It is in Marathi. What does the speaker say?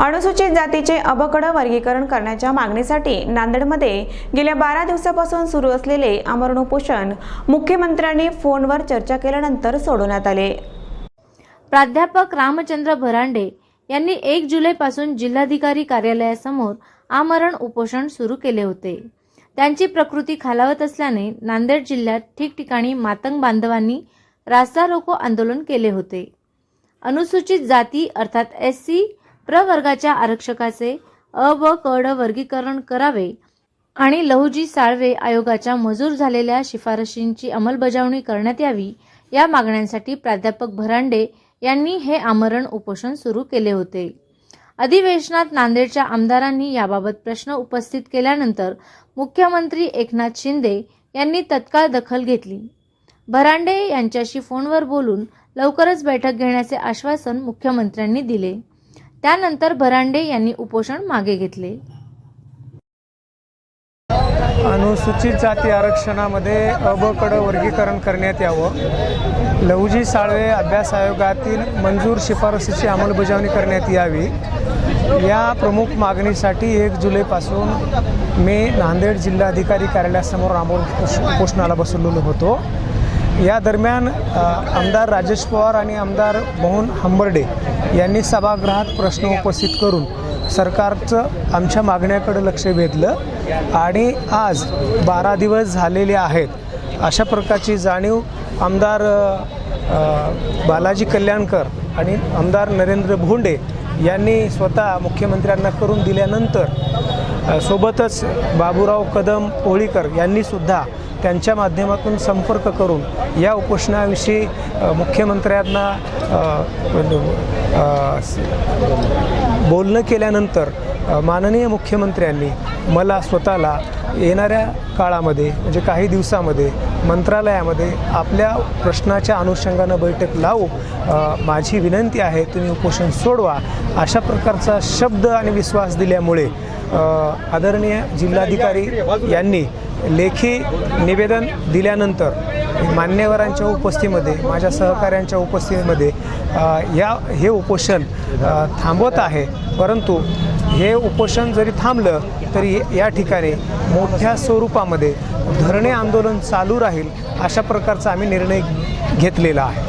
अनुसूचित जातीचे अबकड वर्गीकरण करण्याच्या मागणीसाठी नांदेडमध्ये गेल्या बारा दिवसापासून सुरू असलेले आमरण उपोषण मुख्यमंत्र्यांनी फोनवर चर्चा केल्यानंतर सोडवण्यात आले. प्राध्यापक रामचंद्र भरांडे यांनी एक जुलैपासून जिल्हाधिकारी कार्यालयासमोर आमरण उपोषण सुरू केले होते. त्यांची प्रकृती खालावत असल्याने नांदेड जिल्ह्यात ठिकठिकाणी मातंग बांधवांनी रास्ता रोको आंदोलन केले होते. अनुसूचित जाती अर्थात एस सी प्रवर्गाच्या आरक्षकाचे अ व कड वर्गीकरण करावे आणि लहुजी साळवे आयोगाच्या मंजूर झालेल्या शिफारशींची अंमलबजावणी करण्यात यावी या मागण्यांसाठी प्राध्यापक भरांडे यांनी हे आमरण उपोषण सुरू केले होते. अधिवेशनात नांदेडच्या आमदारांनी याबाबत प्रश्न उपस्थित केल्यानंतर मुख्यमंत्री एकनाथ शिंदे यांनी तत्काळ दखल घेतली. भरांडे यांच्याशी फोनवर बोलून लवकरच बैठक घेण्याचे आश्वासन मुख्यमंत्र्यांनी दिले. त्यानंतर भरांडे यांनी उपोषण मागे घेतले. अनुसूचित जाती आरक्षणामध्ये अबकडं वर्गीकरण करण्यात यावं. लहुजी साळवे अभ्यास आयोगातील मंजूर शिफारसीची अंमलबजावणी करण्यात यावी. या प्रमुख मागणीसाठी एक जुलैपासून मी नांदेड जिल्हाधिकारी कार्यालयासमोर आंबोल उपोषणाला बसवलेलो होतो. या दरम्यान आमदार राजेश पवार आणि आमदार मोहन हंबर्डे यांनी सभागृहात प्रश्न उपस्थित करून सरकारचं आमच्या मागण्याकडे लक्ष वेधलं आणि आज बारा दिवस झालेले आहेत. अशा प्रकारची जाणीव आमदार बालाजी कल्याणकर आणि आमदार नरेंद्र भोंडे यांनी स्वतः मुख्यमंत्र्यांना करून दिल्यानंतर सोबतच बाबूराव कदम पोळीकर यांनीसुद्धा त्यांच्या माध्यमातून संपर्क करून या उपोषणाविषयी मुख्यमंत्र्यांना बोलणं केल्यानंतर माननीय मुख्यमंत्र्यांनी मला स्वतःला येणाऱ्या काळामध्ये म्हणजे काही दिवसामध्ये मंत्रालयामध्ये आपल्या प्रश्नाच्या अनुषंगानं बैठक लावू माझी विनंती आहे तुम्ही उपोषण सोडवा अशा प्रकारचा शब्द आणि विश्वास दिल्यामुळे आदरणीय जिल्हाधिकारी यांनी लेखी निवेदन दिल्यानंतर मान्यवरांच्या उपस्थितीमध्ये माझ्या सहकाऱ्यांच्या उपस्थितीमध्ये या हे उपोषण थांबवत आहे. परंतु हे उपोषण जरी थांबलं तरी या ठिकाणी मोठ्या स्वरूपामध्ये धरणे आंदोलन चालू राहील अशा प्रकारचा आम्ही निर्णय घेतलेला आहे.